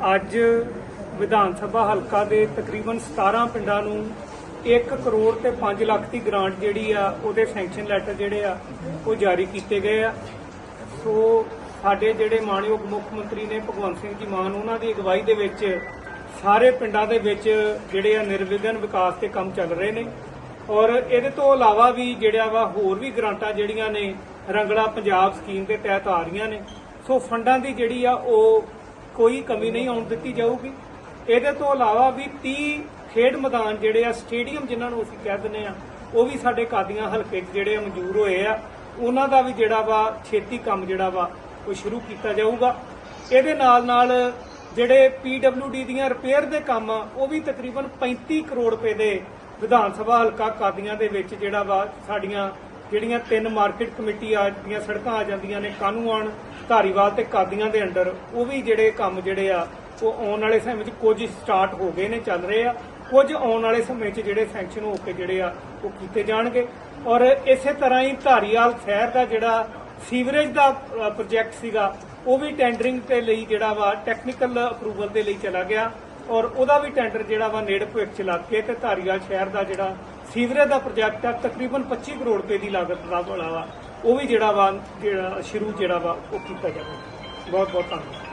ਅੱਜ ਵਿਧਾਨ ਸਭਾ ਹਲਕਾ ਦੇ ਤਕਰੀਬਨ 17 ਪਿੰਡਾਂ ਨੂੰ 1 ਕਰੋੜ ਤੇ 5 ਲੱਖ ਦੀ ਗ੍ਰਾਂਟ ਜਿਹੜੀ ਆ, ਉਹਦੇ ਸੈਂਕਸ਼ਨ ਲੈਟਰ ਜਿਹੜੇ ਆ, ਉਹ ਜਾਰੀ ਕੀਤੇ ਗਏ ਆ। ਸੋ ਸਾਡੇ ਜਿਹੜੇ ਮਾਨਯੋਗ ਮੁੱਖ ਮੰਤਰੀ ਨੇ ਭਗਵੰਤ ਸਿੰਘ ਜੀ ਮਾਨ, ਉਹਨਾਂ ਦੀ ਅਗਵਾਈ ਦੇ ਵਿੱਚ ਸਾਰੇ ਪਿੰਡਾਂ ਦੇ ਵਿੱਚ ਜਿਹੜੇ ਆ ਨਿਰਵਿਘਨ ਵਿਕਾਸ ਤੇ ਕੰਮ ਚੱਲ ਰਹੇ ਨੇ। ਔਰ ਇਹਦੇ ਤੋਂ ਇਲਾਵਾ ਵੀ ਜਿਹੜਾ ਵਾ ਹੋਰ ਵੀ ਗ੍ਰਾਂਟਾਂ ਜਿਹੜੀਆਂ ਨੇ, ਰੰਗਲਾ ਪੰਜਾਬ ਸਕੀਮ ਦੇ ਤਹਿਤ ਆ ਰਹੀਆਂ ਨੇ। ਸੋ ਫੰਡਾਂ ਦੀ ਜਿਹੜੀ ਆ, ਉਹ ਕੋਈ ਕਮੀ ਨਹੀਂ ਆਉਣ ਦਿੱਤੀ ਜਾਊਗੀ। ਇਹਦੇ ਤੋਂ ਇਲਾਵਾ ਵੀ 30 ਖੇਡ ਮੈਦਾਨ ਜਿਹੜੇ ਆ, ਸਟੇਡੀਅਮ ਜਿਨ੍ਹਾਂ ਨੂੰ ਅਸੀਂ ਕਹਿ ਦਿੰਦੇ ਆ, ਉਹ ਵੀ ਸਾਡੇ ਕਾਦੀਆਂ ਹਲਕੇ 'ਚ ਜਿਹੜੇ ਮਨਜ਼ੂਰ ਹੋਏ ਆ। ਉਹਨਾਂ ਦਾ ਵੀ ਜਿਹੜਾ ਵਾ ਛੇਤੀ ਕੰਮ ਜਿਹੜਾ ਵਾ, ਉਹ ਸ਼ੁਰੂ ਕੀਤਾ ਜਾਊਗਾ। ਇਹਦੇ ਨਾਲ ਨਾਲ ਜਿਹੜੇ PWD ਦੀਆਂ ਰਿਪੇਅਰ ਦੇ ਕੰਮ ਆ, ਉਹ ਵੀ ਤਕਰੀਬਨ 35 ਕਰੋੜ ਰੁਪਏ ਦੇ ਵਿਧਾਨ ਸਭਾ ਹਲਕਾ ਕਾਦੀਆਂ ਦੇ ਵਿੱਚ ਜਿਹੜਾ ਵਾ ਸਾਡੀਆਂ ਜਿਹੜੀਆਂ ਤਿੰਨ ਮਾਰਕੀਟ ਕਮੇਟੀ ਆ ਦੀਆਂ ਸੜਕਾਂ ਆ ਜਾਂਦੀਆਂ ਨੇ ਕਾਨੂੰਨ ਧਾਰੀਵਾਲ ਤੇ ਕਾਦੀਆਂ ਦੇ ਅੰਡਰ ਉਹ ਵੀ ਜਿਹੜੇ ਕੰਮ ਜਿਹੜੇ ਆ, ਉਹ ਆਉਣ ਵਾਲੇ ਸਮੇਂ ਚ ਕੁਝ ਸਟਾਰਟ ਹੋ ਗਏ ਨੇ, ਚੱਲ ਰਹੇ ਆ। ਕੁਝ ਆਉਣ ਵਾਲੇ ਸਮੇਂ 'ਚ ਜਿਹੜੇ ਸੈਂਕਸ਼ਨ ਹੋ ਕੇ ਜਿਹੜੇ ਆ, ਉਹ ਕੀਤੇ ਜਾਣਗੇ। ਔਰ ਇਸੇ ਤਰ੍ਹਾਂ ਹੀ ਧਾਰੀਵਾਲ ਸ਼ਹਿਰ ਦਾ ਜਿਹੜਾ ਸੀਵਰੇਜ ਦਾ ਪ੍ਰੋਜੈਕਟ ਸੀਗਾ, ਉਹ ਵੀ ਟੈਂਡਰਿੰਗ ਦੇ ਲਈ ਜਿਹੜਾ ਵਾ ਟੈਕਨੀਕਲ ਅਪਰੂਵਲ ਦੇ ਲਈ ਚਲਾ ਗਿਆ। ਔਰ ਉਹਦਾ ਵੀ ਟੈਂਡਰ ਜਿਹੜਾ ਵਾ, ਨੇੜੇ ਭਵਿੱਖ ਚ ਲੱਗ ਕੇ ਤੇ ਧਾਰੀਵਾਲ ਸ਼ਹਿਰ ਦਾ ਜਿਹੜਾ ਸੀਵਰੇਜ ਦਾ ਪ੍ਰੋਜੈਕਟ ਆ, ਤਕਰੀਬਨ 25 ਕਰੋੜ ਰੁਪਏ ਦੀ ਲਾਗਤ ਦਾ ਵਾਲਾ ਵਾ। ਉਹ ਵੀ ਜਿਹੜਾ ਵਾ ਜਿਹੜਾ ਸ਼ੁਰੂ ਜਿਹੜਾ ਵਾ ਉਹ ਕੀਤਾ ਜਾਵੇ ਬਹੁਤ ਬਹੁਤ ਧੰਨਵਾਦ।